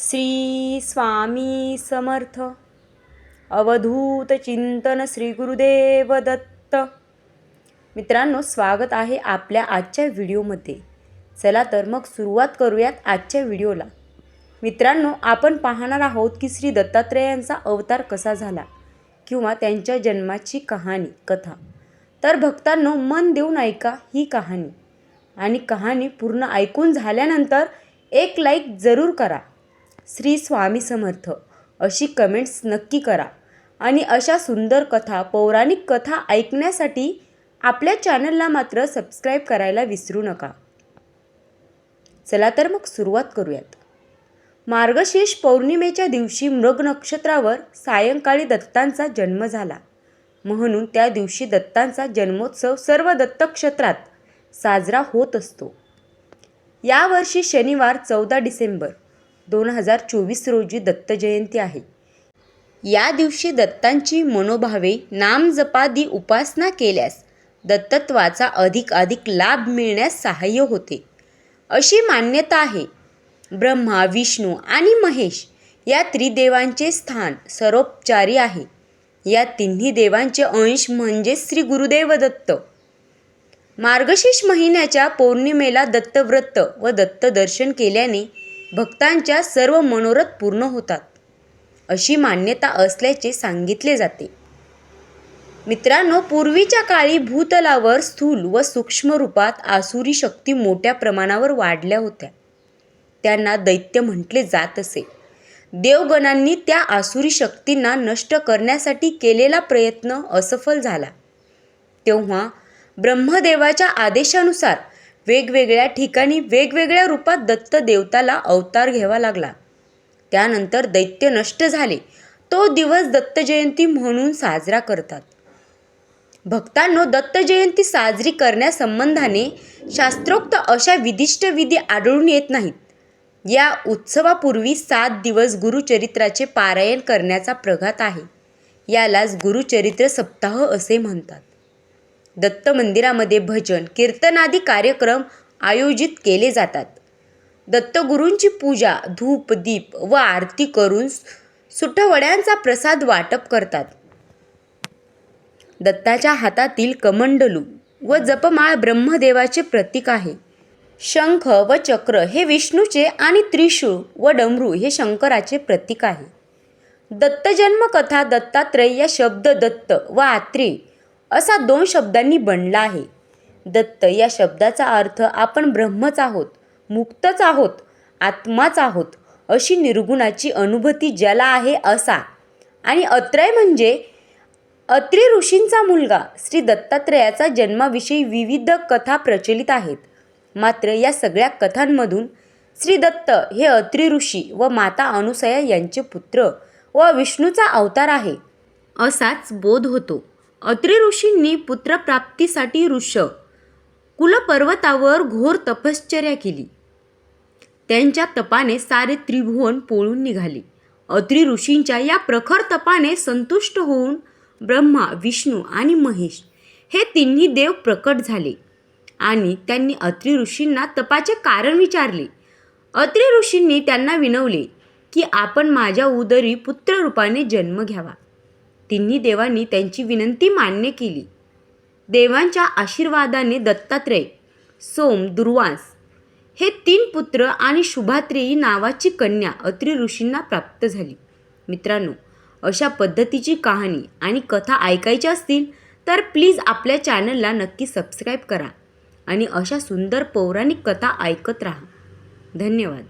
श्री स्वामी समर्थ। अवधूत चिंतन श्री गुरुदेव दत्त। मित्रांनो स्वागत आहे आपल्या आजच्या व्हिडिओमध्ये. चला तर मग सुरुवात करूयात आजच्या व्हिडिओला. मित्रांनो आपण पाहणार आहोत की श्री दत्तात्रेयांचा अवतार कसा झाला किंवा त्यांच्या जन्माची कहाणी कथा. तर भक्तांनो मन देऊन ऐका ही कहाणी. आणि कहाणी पूर्ण ऐकून झाल्यानंतर एक लाईक जरूर करा. श्री स्वामी समर्थ. अशी कमेंट्स नक्की करा. आणि अशा सुंदर कथा पौराणिक कथा ऐकण्यासाठी आपल्या चॅनलला मात्र सबस्क्राईब करायला विसरू नका. चला तर मग सुरुवात करूयात. मार्गशीर्ष पौर्णिमेच्या दिवशी मृग नक्षत्रावर सायंकाळी दत्तांचा जन्म झाला. म्हणून त्या दिवशी दत्तांचा जन्मोत्सव सर्व दत्तक्षेत्रात साजरा होत असतो. यावर्षी शनिवार चौदा डिसेंबर. दोन हजार चोवीस रोजी दत्त जयंती आहे. या दिवशी दत्तांची मनोभावे नामजपादी उपासना केल्यास दत्तत्वाचा अधिक अधिक लाभ मिळण्यास सहाय्य होते. अशी मान्यता आहे. ब्रह्मा विष्णू आणि महेश या त्रिदेवांचे स्थान सरोपचारी आहे. या तिन्ही देवांचे अंश म्हणजे श्री गुरुदेव दत्त. मार्गशीर्ष महिन्याच्या पौर्णिमेला दत्तव्रत व दत्त दर्शन केल्याने भक्तांच्या सर्व मनोरथ पूर्ण होतात अशी मान्यता असल्याचे सांगितले जाते. मित्रांनो पूर्वीच्या काळी भूतलावर स्थूल व सूक्ष्म रूपात आसुरी शक्ती मोठ्या प्रमाणावर वाढल्या होत्या. त्यांना दैत्य म्हटले जात असे. देवगणांनी त्या आसुरी शक्तींना नष्ट करण्यासाठी केलेला प्रयत्न असफल झाला. तेव्हा ब्रह्मदेवाच्या आदेशानुसार वेगवेगळ्या ठिकाणी वेगवेगळ्या रूपात दत्त देवताला अवतार घ्यावा लागला. त्यानंतर दैत्य नष्ट झाले. तो दिवस दत्त जयंती म्हणून साजरा करतात. भक्तांनो दत्त जयंती साजरी करण्यासंबंधाने शास्त्रोक्त अशा विदिष्ट विधी आढळून येत नाहीत. या उत्सवापूर्वी सात दिवस गुरुचरित्राचे पारायण करण्याचा प्रघात आहे. यालाच गुरुचरित्र सप्ताह असे म्हणतात. दत्त मंदिरामध्ये भजन कीर्तनादी कार्यक्रम आयोजित केले जातात. दत्तगुरूंची पूजा धूप दीप व आरती करून सुटवड्यांचा प्रसाद वाटप करतात. दत्ताच्या हातातील कमंडलू व जपमाळ ब्रह्मदेवाचे प्रतीक आहे. शंख व चक्र हे विष्णूचे आणि त्रिशूळ व डमरू हे शंकराचे प्रतीक आहे. दत्तजन्म कथा दत्तात्रय या शब्द दत्त व आत्री असा दोन शब्दांनी बनला आहे. दत्त या शब्दाचा अर्थ आपण ब्रह्मच आहोत मुक्तच आहोत आत्माच आहोत अशी निर्गुणाची अनुभूती ज्याला आहे असा. आणि अत्रय म्हणजे अत्रि ऋषींचा मुलगा श्री दत्तात्रयाचा जन्माविषयी विविध कथा प्रचलित आहेत. मात्र या सगळ्या कथांमधून श्री दत्त हे अत्रि ऋषी व माता अनुसया यांचे पुत्र व विष्णूचा अवतार आहे असाच बोध होतो. अत्रि ऋषींनी पुत्रप्राप्तीसाठी ऋष कुलपर्वतावर घोर तपश्चर्या केली. त्यांच्या तपाने सारे त्रिभुवन पोळून निघाले. अत्रि ऋषींच्या या प्रखर तपाने संतुष्ट होऊन ब्रह्मा विष्णू आणि महेश हे तिन्ही देव प्रकट झाले आणि त्यांनी अत्रि ऋषींना तपाचे कारण विचारले. अत्रि ऋषींनी त्यांना विनवले की आपण माझ्या उदरी पुत्ररूपाने जन्म घ्यावा. तिन्ही देवांनी त्यांची विनंती मान्य केली. देवांच्या आशीर्वादाने दत्तात्रय सोम दुर्वास हे तीन पुत्र आणि शुभात्रेयी नावाची कन्या अत्रि ऋषींना प्राप्त झाली. मित्रांनो अशा पद्धतीची कहाणी आणि कथा ऐकायच्या असतील तर प्लीज आपल्या चॅनलला नक्की सबस्क्राईब करा आणि अशा सुंदर पौराणिक कथा ऐकत राहा. धन्यवाद.